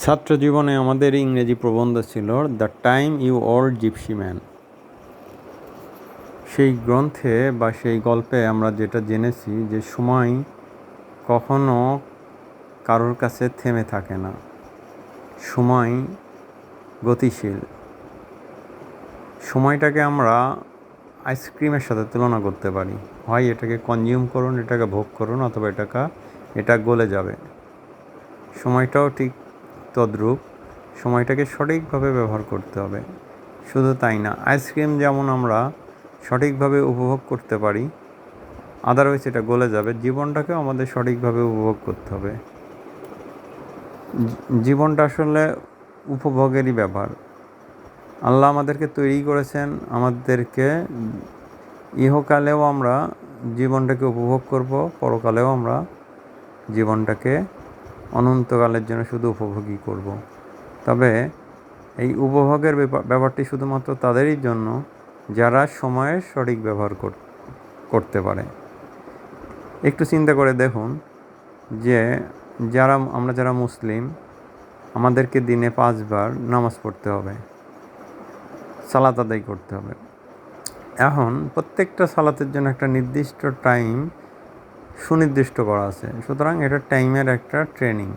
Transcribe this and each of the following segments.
ছাত্র জীবনে আমাদের ইংরেজি প্রবন্ধ ছিল, the time you old gypsy man সেই গ্রন্থে বা সেই গল্পে আমরা যেটা জেনেছি যে সময় কখনো কারোর কাছে থেমে থাকে না। সময় গতিশীল। সময়টাকে আমরা আইসক্রিমের সাথে তুলনা করতে পারি। হয় এটাকে কনজিউম করুন, এটাকে ভোগ করুন, অথবা এটাকে, এটা গলে যাবে। সময়টাও ঠিক তদ্রূপ সময়টাকে সঠিকভাবে ব্যবহার করতে হবে। শুধু তাই না, আইসক্রিম যেমন আমরা সঠিকভাবে উপভোগ করতে পারি আদারওয়াইজ এটা গলে যাবে। জীবনটাকেও আমাদের সঠিকভাবে উপভোগ করতে হবে। জীবনটা আসলে উপভোগেরই ব্যাপার আল্লাহ আমাদেরকে তৈরি করেছেন, আমাদেরকে ইহকালেও আমরা জীবনটাকে উপভোগ করব, পরকালেও আমরা জীবনটাকে অনন্তকালের জন্য শুধু উপভোগই করব। তবে এই উপভোগের ব্যাপারটি শুধুমাত্র তাদেরই জন্য, যারা সময়ের সঠিক ব্যবহার করতে পারে। একটু চিন্তা করে দেখুন যে, যারা, আমরা যারা মুসলিম, আমাদেরকে দিনে পাঁচবার নামাজ পড়তে হবে। সালাত আদায় করতে হবে। এখন প্রত্যেকটা সালাতের জন্য একটা নির্দিষ্ট টাইম সুনির্দিষ্ট করা আছে। সুতরাং এটা টাইমের একটা ট্রেনিং।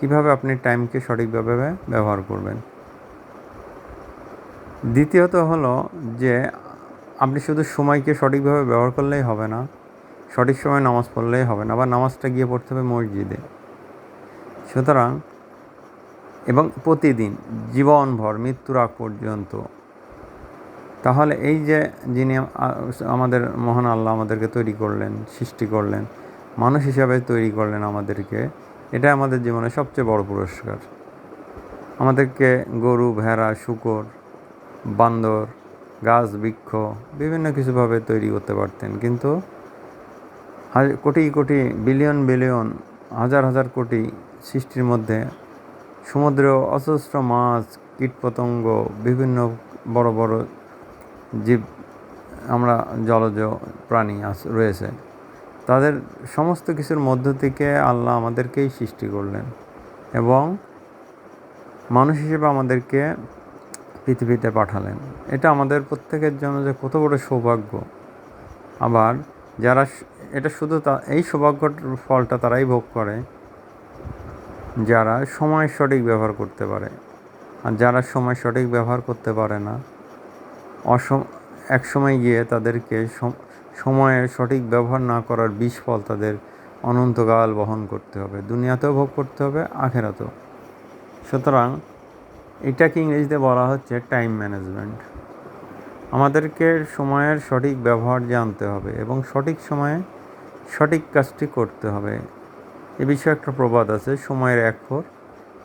কীভাবে আপনি টাইমকে সঠিকভাবে ব্যবহার করবেন? দ্বিতীয়ত হলো যে, আপনি শুধু সময়কে সঠিকভাবে ব্যবহার করলেই হবে না, সঠিক সময় নামাজ পড়লেই হবে না, বা নামাজটা গিয়ে পড়তে হবে মসজিদে। সুতরাং এবং প্রতিদিন, জীবনভর, মৃত্যুর আগ পর্যন্ত তাহলে এই যে যিনি আমাদের মহান আল্লাহ আমাদেরকে তৈরি করলেন, সৃষ্টি করলেন, মানুষ হিসাবে তৈরি করলেন আমাদেরকে, এটা আমাদের জীবনে সবচেয়ে বড় পুরস্কার। আমাদেরকে গরু, ভেড়া, শুকর, বান্দর, গাছ, বৃক্ষ বিভিন্ন কিছুভাবে তৈরি করতে পারতেন। কিন্তু কোটি কোটি, বিলিয়ন বিলিয়ন, হাজার হাজার কোটি সৃষ্টির মধ্যে সমুদ্র, অজস্র মাছ, কীটপতঙ্গ, বিভিন্ন বড় বড় জীব, আমরা জলজ প্রাণী রয়েছে। তাদের সমস্ত কিছুর মধ্য থেকে আল্লাহ আমাদেরকেই সৃষ্টি করলেন এবং মানুষ হিসেবে আমাদেরকে পৃথিবীতে পাঠালেন। এটা আমাদের প্রত্যেকের জন্য যে কত বড় সৌভাগ্য। আবার যারা এটা শুধু তা, এই সৌভাগ্যর ফলটা তারাই ভোগ করে যারা সময় সঠিক ব্যবহার করতে পারে। আর যারা সময় সঠিক ব্যবহার করতে পারে না অসম এক সময় গিয়ে তাদেরকে সময়ের সঠিক ব্যবহার না করার বিষ ফল তাদের অনন্তকাল বহন করতে হবে। দুনিয়াতেও ভোগ করতে হবে, আখেরাতেও। সুতরাং এটাকে ইংরেজিতে বলা হচ্ছে টাইম ম্যানেজমেন্ট আমাদেরকে সময়ের সঠিক ব্যবহার জানতে হবে এবং সঠিক সময়ে সঠিক কাজটি করতে হবে। এ বিষয়ে একটা প্রবাদ আছে, সময়ের এক ফোর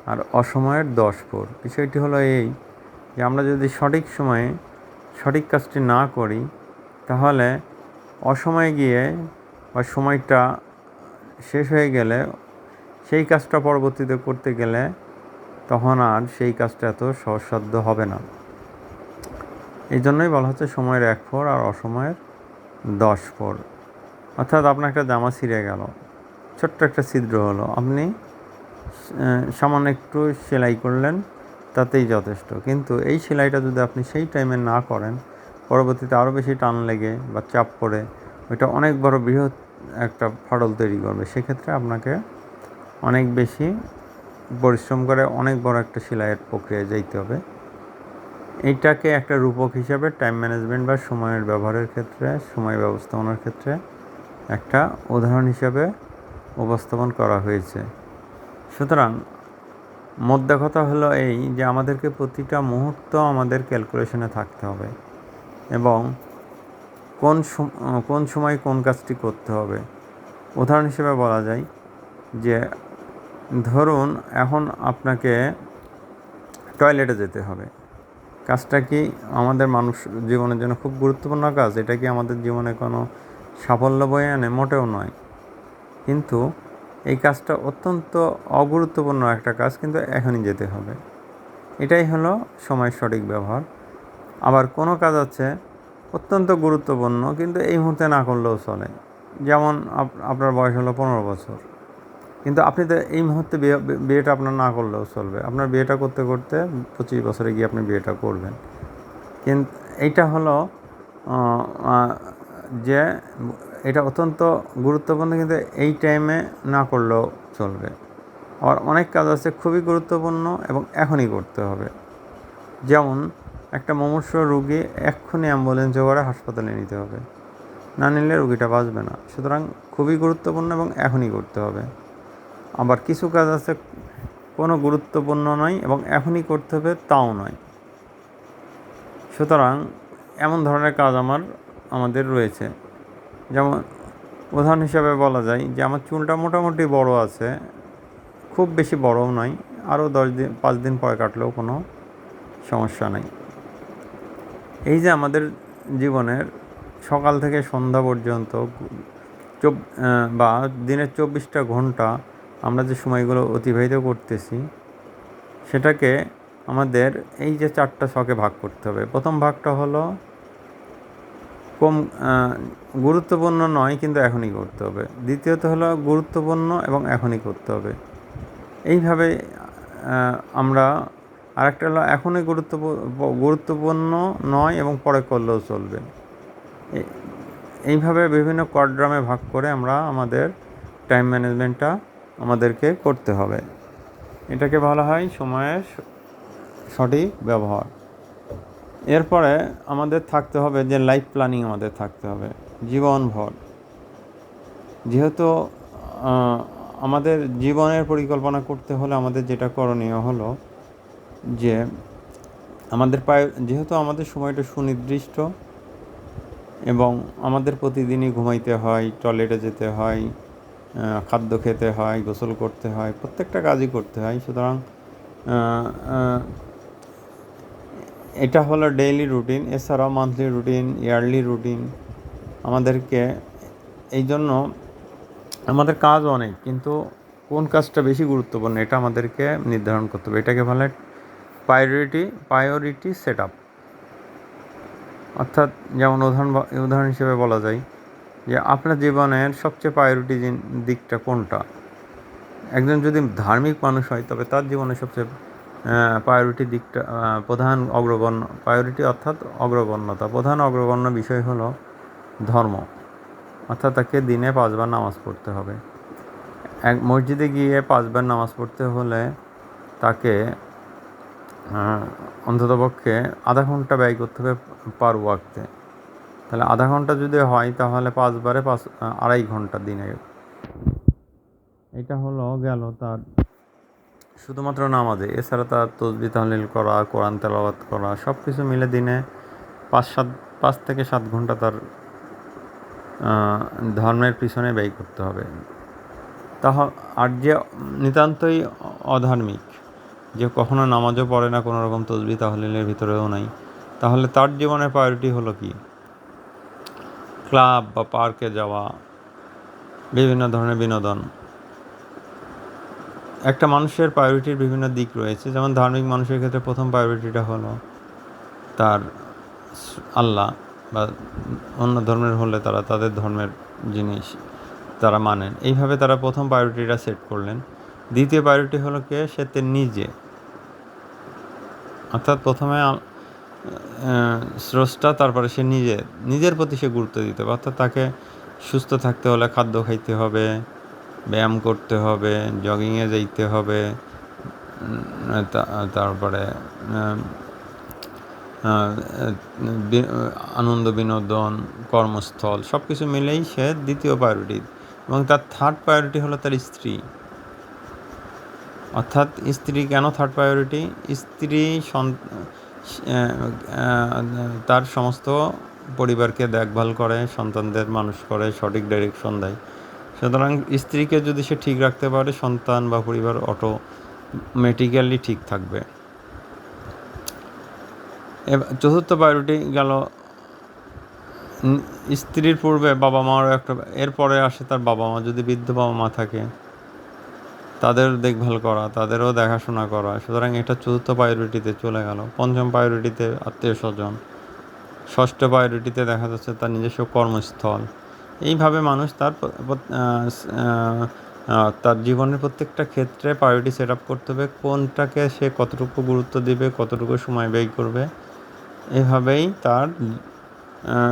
আর অসময়ের দশ ফোর বিষয়টি হলো এই যে আমরা যদি সঠিক সময়ে সঠিক কাজটি না করি, তাহলে অসময়ে গিয়ে বা সময়টা শেষ হয়ে গেলে সেই কাজটা পরবর্তীতে করতে গেলে তখন আর সেই কাজটা এত সহসাধ্য হবে না। এই জন্যই বলা হচ্ছে সময়ের এক ফোর আর অসময়ের দশ ফোর অর্থাৎ আপনার একটা জামা ছিঁড়ে গেল, ছোট্ট একটা ছিদ্র হলো। আপনি সামান্য একটু সেলাই করলেন তাতেই যথেষ্ট। কিন্তু এই সেলাইটা যদি আপনি সেই টাইমে না করেন, পরবর্তীতে আরও বেশি টান লেগে বা চাপ পড়ে, ওইটা অনেক বড় বৃহৎ একটা ফাটল তৈরি করবে। সেক্ষেত্রে আপনাকে অনেক বেশি পরিশ্রম করে অনেক বড় একটা সেলাইয়ের প্রক্রিয়ায় যাইতে হবে। এইটাকে একটা রূপক হিসাবে টাইম ম্যানেজমেন্ট বা সময়ের ব্যবহারের ক্ষেত্রে, সময় ব্যবস্থাপনার ক্ষেত্রে একটা উদাহরণ হিসাবে উপস্থাপন করা হয়েছে। সুতরাং মোদ্দা কথা হলো এই যে আমাদেরকে প্রতিটা মুহূর্ত আমাদের ক্যালকুলেশনে থাকতে হবে এবং কোন কোন সময় কোন কাজটি করতে হবে। উদাহরণ হিসেবে বলা যায় যে ধরুন এখন আপনাকে টয়লেটে যেতে হবে। কাজটা কি আমাদের মানুষ জীবনের জন্য খুব গুরুত্বপূর্ণ কাজ? এটা কি আমাদের জীবনে কোনো সাফল্য বয়ে আনে? মোটেও নয়। কিন্তু এই কাজটা অত্যন্ত অগুরুত্বপূর্ণ একটা কাজ, কিন্তু এখনই যেতে হবে। এটাই হলো সময়ের সঠিক ব্যবহার। আবার কোনো কাজ আছে অত্যন্ত গুরুত্বপূর্ণ, কিন্তু এই মুহূর্তে না করলেও চলে। যেমন আপনার বয়স হলো পনেরো বছর। কিন্তু আপনি তো এই মুহূর্তে বিয়ে, বিয়েটা আপনার না করলেও চলবে। আপনার বিয়েটা করতে করতে পঁচিশ বছরে গিয়ে আপনি বিয়েটা করবেন। কিন্তু এইটা হলো যে এটা অত্যন্ত গুরুত্বপূর্ণ, কিন্তু এই টাইমে না করলেও চলবে। আবার অনেক কাজ আছে খুবই গুরুত্বপূর্ণ এবং এখনই করতে হবে। যেমন, একটা মুমূর্ষ রুগী এক্ষুনি অ্যাম্বুলেন্সে করে হাসপাতালে নিতে হবে। না নিলে রুগীটা বাঁচবে না। সুতরাং খুবই গুরুত্বপূর্ণ এবং এখনই করতে হবে। আবার কিছু কাজ আছে কোনো গুরুত্বপূর্ণ নয় এবং এখনই করতে হবে তাও নয়। সুতরাং এমন ধরনের কাজ আমার, আমাদের রয়েছে। যেমন উদাহরণ হিসাবে বলা যায় যে আমার চুলটা মোটামুটি বড় আছে, খুব বেশি বড়ও নয়, আরও দশ দিন, পাঁচ দিন পরে কাটলেও কোনো সমস্যা নেই। এই যে আমাদের জীবনের সকাল থেকে সন্ধ্যা পর্যন্ত চব বা দিনের চব্বিশটা ঘণ্টা আমরা যে সময়গুলো অতিবাহিত করতেছি, সেটাকে আমাদের এই যে চারটা ছকে ভাগ করতে হবে। প্রথম ভাগটা হলো কম গুরুত্বপূর্ণ নয় কিন্তু এখনই করতে হবে। দ্বিতীয়ত হলো গুরুত্বপূর্ণ এবং এখনই করতে হবে। এইভাবে আমরা আরেকটা হলো এখনই গুরুত্বপূর্ণ গুরুত্বপূর্ণ নয় এবং পরে করলেও চলবে। এইভাবে বিভিন্ন কোয়াড্রামে ভাগ করে আমরা আমাদের টাইম ম্যানেজমেন্টটা আমাদেরকে করতে হবে। এটাকে বলা হয় সময়ের সঠিক ব্যবহার। এরপরে আমাদের থাকতে হবে যে লাইফ প্ল্যানিং আমাদের থাকতে হবে জীবনভর যেহেতু আমাদের জীবনের পরিকল্পনা করতে হলে আমাদের যেটা করণীয় হলো যে আমাদের পায়ে, যেহেতু আমাদের সময়টা সুনির্দিষ্ট এবং আমাদের প্রতিদিনই ঘুমাইতে হয়, টয়লেটে যেতে হয় খাদ্য খেতে হয়, গোসল করতে হয়, প্রত্যেকটা কাজই করতে হয়, সুতরাং এটা হলো ডেইলি রুটিন এছাড়াও মান্থলি রুটিন ইয়ারলি রুটিন আমাদেরকে এই জন্য আমাদের কাজ অনেক, কিন্তু কোন কাজটা বেশি গুরুত্বপূর্ণ এটা আমাদেরকে নির্ধারণ করতে হবে। এটাকে বলে প্রায়োরিটি প্রায়োরিটি সেট আপ অর্থাৎ যেমন উদাহরণ উদাহরণ হিসেবে বলা যায় যে আপনার জীবনের সবচেয়ে প্রায়োরিটি দিকটা কোনটা? একজন যদি ধার্মিক মানুষ হয়, তবে তার জীবনের সবচেয়ে প্রায়োরিটি দিকটা প্রধান অগ্রগণ্য প্রায়োরিটি অর্থাৎ অগ্রগণ্যতা। প্রধান অগ্রগণ্য বিষয় হলো ধর্ম। অর্থাৎ তাকে দিনে পাঁচবার নামাজ পড়তে হবে। এক মসজিদে গিয়ে পাঁচবার নামাজ পড়তে হলে তাকে অন্ততপক্ষে আধা ঘণ্টা ব্যয় করতে হবে পার ওয়াক্তে। তাহলে আধা ঘণ্টা যদি হয় তাহলে পাঁচবারে পাঁচ আড়াই ঘণ্টা দিনে। এটা হলো গেল তার শুধুমাত্র নামাজে, এছাড়া তার তসবি, তাহলিল করা, কোরআন তেলাওয়াত করা সব কিছু মিলে দিনে পাঁচ সাত, পাঁচ থেকে সাত ঘণ্টা তার ধর্মের পিছনে ব্যয় করতে হবে। তাহ, আর যে নিতান্তই অধার্মিক, যে কখনো নামাজও পড়ে না কোনো রকম তসবি, তাহলিলের ভিতরেও নাই, তাহলে তার জীবনের প্রায়োরিটি হলো কি? ক্লাব বা পার্কে যাওয়া, বিভিন্ন ধরনের বিনোদন। একটা মানুষের প্রায়োরিটির বিভিন্ন দিক রয়েছে। যেমন ধার্মিক মানুষের ক্ষেত্রে প্রথম প্রায়োরিটিটা হলো তার আল্লাহ বা অন্য ধর্মের হলে তারা তাদের ধর্মের জিনিস তারা মানেন। এইভাবে তারা প্রথম প্রায়োরিটিটা সেট করলেন। দ্বিতীয় প্রায়োরিটি হলো কে? সে নিজে। অর্থাৎ প্রথমে স্রষ্টা, তারপরে সে নিজে। নিজের প্রতি সে গুরুত্ব দিতে হবে। অর্থাৎ তাকে সুস্থ থাকতে হলে খাদ্য খাইতে হবে। ব্যায়াম করতে হবে জগিংয়ে যাইতে হবে তারপরে আনন্দ বিনোদন, কর্মস্থল সব কিছু মিলেই সে দ্বিতীয় প্রায়োরিটি এবং তার থার্ড প্রায়োরিটি হলো তার স্ত্রী। অর্থাৎ স্ত্রী কেন থার্ড প্রায়োরিটি স্ত্রী তার সমস্ত পরিবারকে দেখভাল করে, সন্তানদের মানুষ করে, সঠিক ডাইরেকশন দেয়। সুতরাং স্ত্রীকে যদি সে ঠিক রাখতে পারে, সন্তান বা পরিবার অটোমেটিক্যালি ঠিক থাকবে। এবার চতুর্থ প্রায়োরিটি গেল স্ত্রীর পূর্বে বাবা মারও একটা, এরপরে আসে তার বাবা মা। যদি বৃদ্ধ বাবা মা থাকে, তাদের দেখভাল করা, তাদেরও দেখাশোনা করা। সুতরাং এটা চতুর্থ প্রায়োরিটিতে চলে গেল। পঞ্চম প্রায়োরিটিতে আত্মীয় স্বজন। ষষ্ঠ প্রায়োরিটিতে দেখা যাচ্ছে তার নিজস্ব কর্মস্থল। এইভাবে মানুষ তার তার জীবনের প্রত্যেকটা ক্ষেত্রে প্রায়োরিটি সেট আপ করতে হবে কোনটাকে সে কতটুকু গুরুত্ব দিবে কতটুকু সময় ব্যয় করবে। এভাবেই তার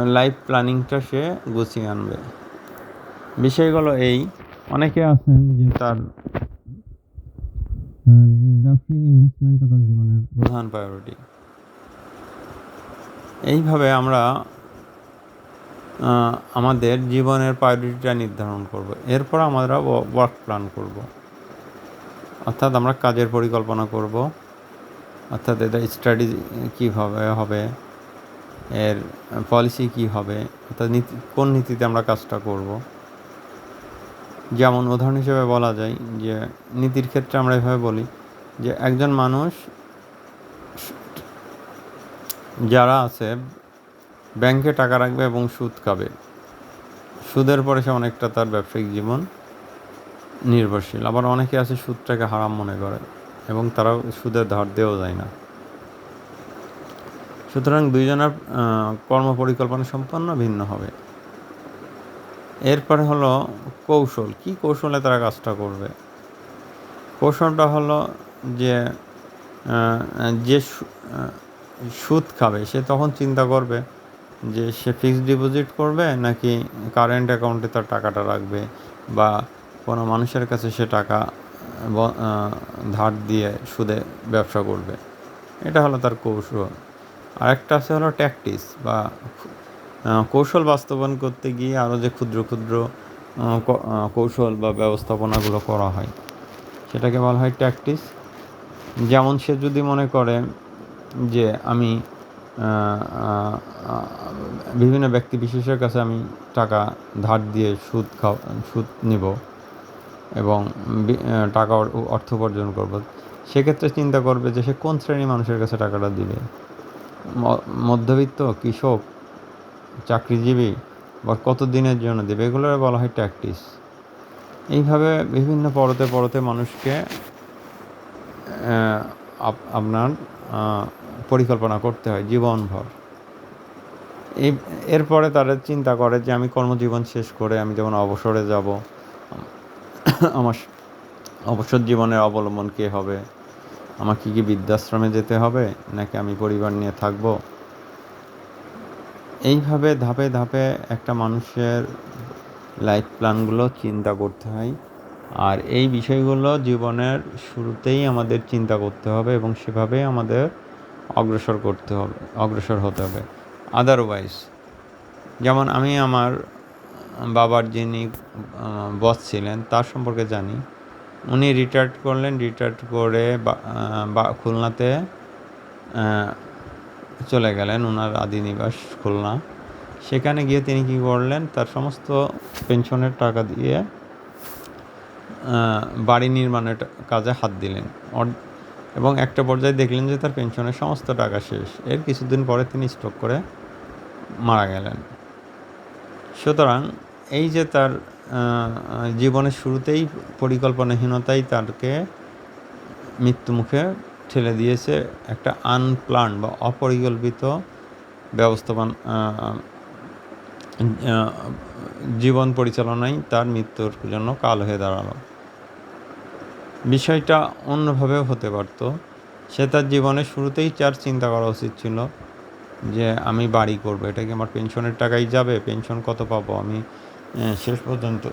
লাইফ প্ল্যানিংটা সে গুছিয়ে আনবে। বিষয়গুলো এই। অনেকে আছেন যে তার ব্যবসায়িক ইনভেস্টমেন্টটা তার জীবনের প্রধান প্রায়োরিটি এইভাবে আমরা আমাদের জীবনের প্রায়োরিটিটা নির্ধারণ করব। এরপর আমরা ওয়ার্ক প্ল্যান করব। অর্থাৎ আমরা কাজের পরিকল্পনা করব। অর্থাৎ এটা স্টাডি কীভাবে হবে এর পলিসি কী হবে, অর্থাৎ নীতি, কোন নীতিতে আমরা কাজটা করব। যেমন উদাহরণ হিসেবে বলা যায় যে, নীতির ক্ষেত্রে আমরা এভাবে বলি যে, একজন মানুষ, যারা আছে ব্যাংকে টাকা রাখবে এবং সুদ খাবে। সুদের পরে সে অনেকটা তার ব্যবসায়িক জীবন নির্ভরশীল। আবার অনেকে আছে সুদটাকে হারাম মনে করে এবং তারা সুদের ধার দেওয়া যায় না। সুতরাং দুইজনের কর্ম পরিকল্পনা সম্পন্ন ভিন্ন হবে। এরপরে হলো কৌশল। কি কৌশলে তারা কাজটা করবে? কৌশলটা হলো যে যে সুদ খাবে, সে তখন চিন্তা করবে যে সে ফিক্সড ডিপোজিট করবে নাকি কারেন্ট অ্যাকাউন্টে তার টাকাটা রাখবে বা কোনো মানুষের কাছে সে টাকা ধার দিয়ে সুদে ব্যবসা করবে? এটা হলো তার কৌশল। আরেকটা আছে হলো ট্যাকটিস বা কৌশল বাস্তবায়ন করতে গিয়ে আরও যে ক্ষুদ্র ক্ষুদ্র কৌশল বা ব্যবস্থাপনাগুলো করা হয়, সেটাকে বলা হয় ট্যাকটিস যেমন সে যদি মনে করে যে আমি বিভিন্ন ব্যক্তি বিশেষের কাছে আমি টাকা ধার দিয়ে সুদ খাও, সুদ নিব এবং টাকা অর্থ উপার্জন করব। সেক্ষেত্রে চিন্তা করবে যে সে কোন শ্রেণির মানুষের কাছে টাকাটা দিবে? মধ্যবিত্ত, কৃষক, চাকরিজীবী বা কত দিনের জন্য দেবে? এগুলো বলা হয় ট্যাকটিস এইভাবে বিভিন্ন পরতে পরতে মানুষকে আপনার পরিকল্পনা করতে হয় জীবনভর। এই, এরপরে তারা চিন্তা করে যে আমি কর্মজীবন শেষ করে আমি যেমন অবসরে যাব, আমার অবসর জীবনের অবলম্বন কে হবে, আমার কি কি বৃদ্ধাশ্রমে যেতে হবে, নাকি আমি পরিবার নিয়ে থাকব। এইভাবে ধাপে ধাপে একটা মানুষের লাইফ প্ল্যানগুলো চিন্তা করতে হয়। আর এই বিষয়গুলো জীবনের শুরুতেই আমাদের চিন্তা করতে হবে এবং সেভাবেই আমাদের অগ্রসর করতে হবে, অগ্রসর হতে হবে। আদারওয়াইজ যেমন আমি আমার বাবার যিনি বস ছিলেন, তার সম্পর্কে জানি। উনি রিটায়ার্ড করলেন রিটায়ার্ড করে বা- খুলনাতে চলে গেলেন ওনার আদি নিবাস খুলনা। সেখানে গিয়ে তিনি কী করলেন, তার সমস্ত পেনশনের টাকা দিয়ে বাড়ি নির্মাণের কাজে হাত দিলেন। এবং একটা পর্যায়ে দেখলেন যে তার পেনশনের সমস্ত টাকা শেষ। এর কিছুদিন পরে তিনি স্ট্রোক করে মারা গেলেন। সুতরাং এই যে তার জীবনের শুরুতেই পরিকল্পনাহীনতাই তাকে মৃত্যুমুখে ঠেলে দিয়েছে একটা আনপ্লান বা অপরিকল্পিত ব্যবস্থাপন জীবন পরিচালনাই তার মৃত্যুর জন্য কাল হয়ে দাঁড়াল। বিষয়টা অন্যভাবেও হতে পারত। সে তার জীবনের শুরুতেই চার চিন্তা করা উচিত ছিল যে, আমি বাড়ি করব, এটা কি আমার পেনশনের টাকাই যাবে? পেনশন কত পাবো আমি? শেষ পর্যন্ত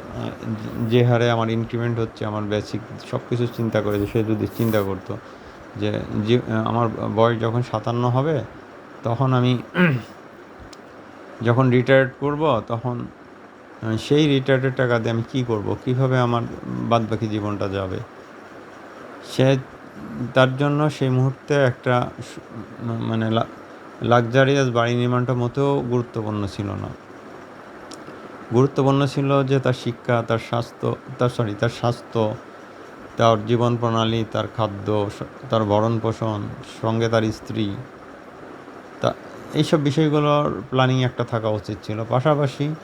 যে হারে আমার ইনক্রিমেন্ট হচ্ছে, আমার বেসিক সব কিছু চিন্তা করে যে, সে যদি চিন্তা করতো যে আমার বয়স যখন সাতান্ন হবে, তখন আমি যখন রিটায়ার্ড করব, তখন সেই রিটায়ার্ডের টাকা দিয়ে আমি কী করব? কীভাবে আমার বাদবাকি জীবনটা যাবে? সে তার জন্য সেই মুহূর্তে একটা মানে লাক্সারিয়াস বাড়ি নির্মাণটা মোটেও গুরুত্বপূর্ণ ছিল না। গুরুত্বপূর্ণ ছিল যে তার শিক্ষা, তার স্বাস্থ্য, তার সরি তার স্বাস্থ্য, তার জীবন প্রণালী, তার খাদ্য তার ভরণ পোষণ, সঙ্গে তার স্ত্রী, তা, এইসব বিষয়গুলোর প্ল্যানিং একটা থাকা উচিত ছিল। পাশাপাশি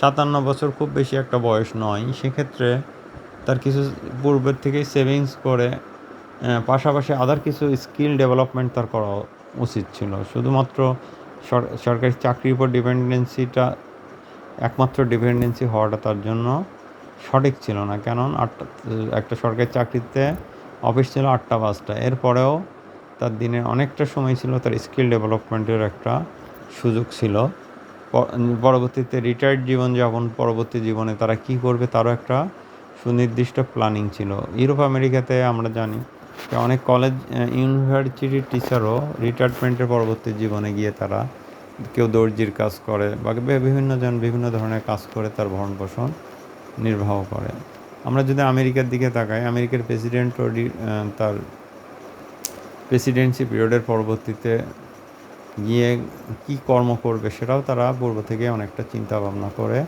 সাতান্ন বছর খুব বেশি একটা বয়স নয়। সেক্ষেত্রে তার কিছু পূর্বের থেকেই সেভিংস করে পাশাপাশি আদার কিছু স্কিল ডেভেলপমেন্ট তার করা উচিত ছিল। শুধুমাত্র সরকারি চাকরির উপর ডিপেন্ডেন্সিটা একমাত্র ডিপেন্ডেন্সি হওয়াটা তার জন্য সঠিক ছিল না। কেন আটটা একটা সরকারি চাকরিতে অফিস ছিল আটটা, পাঁচটা। এরপরেও তার দিনের অনেকটা সময় ছিল, তার স্কিল ডেভেলপমেন্টের একটা সুযোগ ছিল। পরবর্তীতে রিটায়ার্ড জীবনযাপন, পরবর্তী জীবনে তারা কি করবে, তারও একটা সুনির্দিষ্ট প্ল্যানিং ছিল। ইউরোপ আমেরিকাতে আমরা জানি অনেক কলেজ ইউনিভার্সিটির টিচারও রিটায়ারমেন্টের পরবর্তী জীবনে গিয়ে তারা কেউ দর্জির কাজ করে বা বিভিন্ন জন বিভিন্ন ধরনের কাজ করে তার ভরণ পোষণ নির্বাহ করে। আমরা যদি আমেরিকার দিকে তাকাই, আমেরিকার প্রেসিডেন্টও তার প্রেসিডেন্সি পিরিয়ডের পরবর্তীতে গিয়ে কি কর্ম করবে সেটাও তারা পূর্ব থেকে অনেকটা চিন্তা ভাবনা করে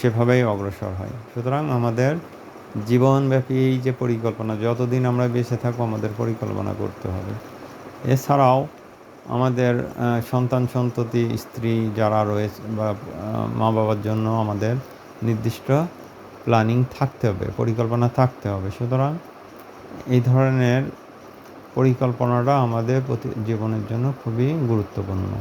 সেভাবেই অগ্রসর হয়। সুতরাং আমাদের জীবনব্যাপী এই যে পরিকল্পনা, যতদিন আমরা বেঁচে থাকব আমাদের পরিকল্পনা করতে হবে। এছাড়াও আমাদের সন্তান সন্ততি, স্ত্রী যারা রয়েছে বা মা বাবার জন্য আমাদের নির্দিষ্ট প্ল্যানিং থাকতে হবে, পরিকল্পনা থাকতে হবে। সুতরাং এই ধরনের পরিকল্পনাটা আমাদের প্রতি জীবনের জন্য খুবই গুরুত্বপূর্ণ।